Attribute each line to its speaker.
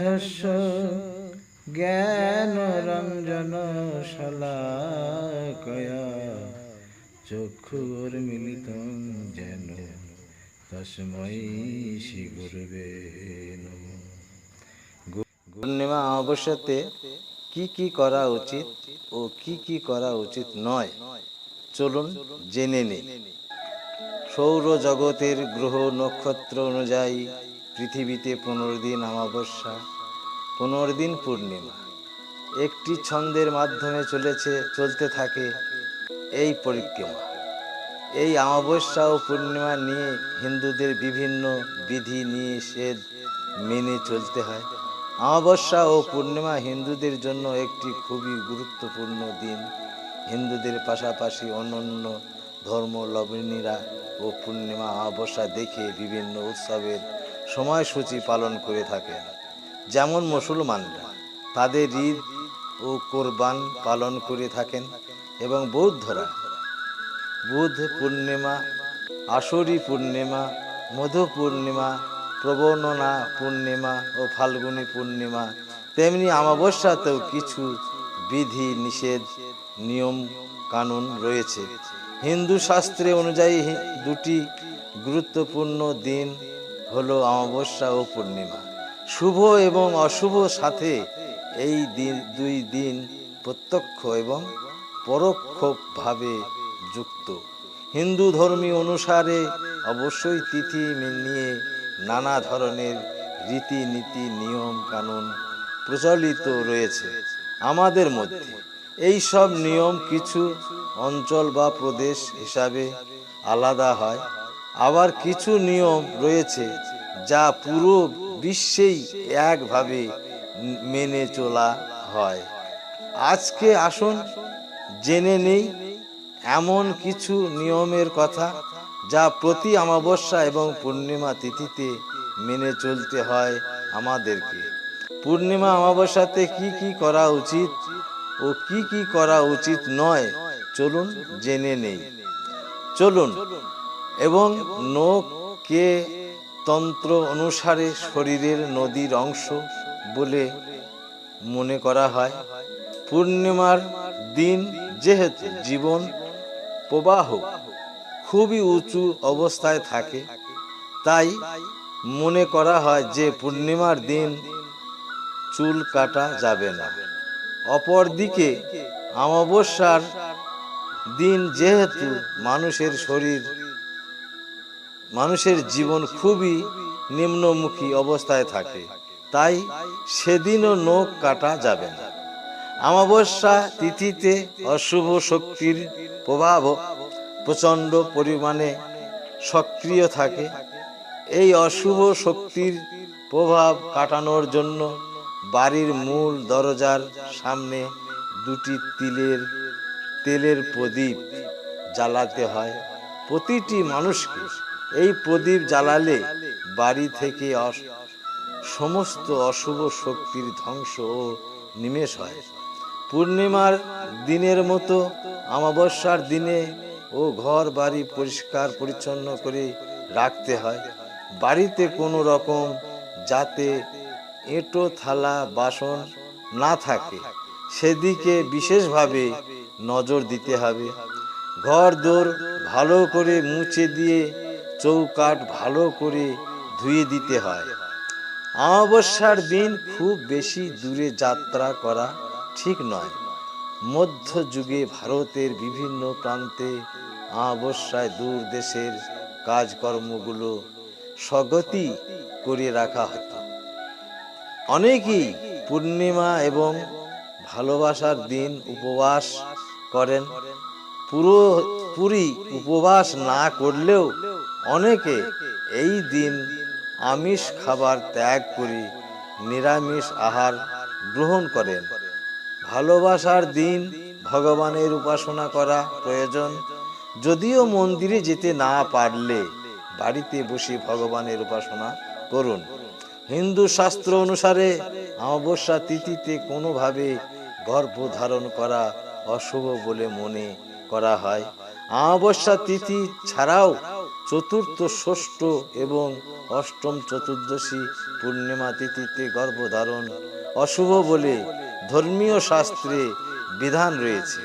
Speaker 1: ভস্য জ্ঞান রঞ্জন শলাকয়া চক্ষুর মিলিত যেন তস্মৈ শ্রী গুরুবে নমঃ। পূর্ণিমা অমাবস্যাতে কি কি করা উচিত ও কি কি করা উচিত নয় চলুন জেনে নিই সৌর জগতের গ্রহ নক্ষত্র অনুযায়ী পৃথিবীতে পনেরো দিন অমাবস্যা, পনেরো দিন পূর্ণিমা। একটি ছন্দের মাধ্যমে চলেছে, চলতে থাকে এই পরিক্রমা। এই অমাবস্যা ও পূর্ণিমা নিয়ে হিন্দুদের বিভিন্ন বিধি নিষেধ মেনে চলতে হয়। অমাবস্যা ও পূর্ণিমা হিন্দুদের জন্য একটি খুবই গুরুত্বপূর্ণ দিন। হিন্দুদের পাশাপাশি অন্যান্য ধর্মলবণীরা ও পূর্ণিমা অমাবস্যা দেখে বিভিন্ন উৎসবের সময়সূচি পালন করে থাকেন যেমন মুসলমানরা তাদের ঈদ ও কোরবান পালন করে থাকেন এবং বৌদ্ধরা বুধ পূর্ণিমা আষরী পূর্ণিমা, মধু পূর্ণিমা, প্রবণনা পূর্ণিমা ও ফাল্গুনী পূর্ণিমা, তেমনি অমাবস্যাতেও কিছু বিধি, নিষেধ, নিয়ম, কানুন রয়েছে। হিন্দু শাস্ত্রে অনুযায়ী দুটি গুরুত্বপূর্ণ দিন হলো অমাবস্যা ও পূর্ণিমা। শুভ এবং অশুভ সাথে এই দিন, দুই দিন প্রত্যক্ষ এবং পরোক্ষভাবে যুক্ত। হিন্দু ধর্মী অনুসারে অবশ্যই তিথি নিয়ে নানা ধরনের রীতিনীতি, নিয়ম, কানুন প্রচলিত রয়েছে আমাদের মধ্যে। এই সব নিয়ম কিছু অঞ্চল বা প্রদেশ হিসাবে আলাদা হয়। আবার কিছু নিয়ম রয়েছে যা পুরো বিশ্বেই একভাবে মেনে চলা হয়। আজকে আসুন, জেনে নেই এমন কিছু নিয়মের কথা যা প্রতি অমাবস্যা এবং পূর্ণিমা তিথিতে মেনে চলতে হয় আমাদেরকে। পূর্ণিমা অমাবস্যাতে কি কি করা উচিত ও কি কি করা উচিত নয় চলুন জেনে নেই। চলুন এবং নখ কে তন্ত্র অনুসারে শরীরের নদীর অংশ বলে মনে করা হয়। পূর্ণিমার দিন যেহেতু জীবন প্রবাহ খুবই উঁচু অবস্থায় থাকে, তাই মনে করা হয় যে পূর্ণিমার দিন চুল কাটা যাবে না। অপরদিকে অমাবস্যার দিন যেহেতু মানুষের শরীর মানুষের জীবন খুবই নিম্নমুখী অবস্থায় থাকে। তাই সেদিনও নখ কাটা যাবে না। অমাবস্যা তিথিতে অশুভ শক্তির প্রভাব প্রচণ্ড পরিমাণে সক্রিয় থাকে। এই অশুভ শক্তির প্রভাব কাটানোর জন্য বাড়ির মূল দরজার সামনে দুটি তিলের, তেলের প্রদীপ জ্বালাতে হয়। প্রতিটি মানুষকে এই প্রদীপ জ্বালালে বাড়ি থেকে সমস্ত অশুভ শক্তির ধ্বংস ও নিমেষ হয়। পূর্ণিমার দিনের মতো, অমাবস্যার দিনে ও ঘর বাড়ি পরিষ্কার পরিচ্ছন্ন করে রাখতে হয়। বাড়িতে কোনো রকম যাতে এঁটো থালা বাসন না থাকে, সেদিকে বিশেষভাবে নজর দিতে হবে। ঘর দোর ভালো করে মুছে দিয়ে চৌকাট ভালো করে ধুয়ে দিতে হয়। অমাবস্যার দিন খুব বেশি দূরে যাত্রা করা ঠিক নয়। মধ্যযুগে ভারতের বিভিন্ন প্রান্তে অমাবস্যায় দূর দেশের কাজকর্মগুলো স্বগতি করে রাখা হতো। অনেকেই পূর্ণিমা এবং ভালোবাসার দিন উপবাস করেন। পুরো পুরি উপবাস না করলেও অনেকে এই দিন আমিষ খাবার ত্যাগ করে, নিরামিষ আহার গ্রহণ করেন। ভালোবাসার দিন ভগবানের উপাসনা করা প্রয়োজন। যদিও মন্দিরে যেতে না পারলে বাড়িতে বসে ভগবানের উপাসনা করুন। হিন্দু শাস্ত্র অনুসারে অমাবস্যা তিথিতে কোনোভাবে গর্ভ ধারণ করা অশুভ বলে মনে করা হয়। অমাবস্যা তিথি ছাড়াও চতুর্থ ষষ্ঠ এবং অষ্টম চতুর্দশী পূর্ণিমা তিথিতে গর্ভধারণ অশুভ বলে ধর্মীয় শাস্ত্রে বিধান রয়েছে।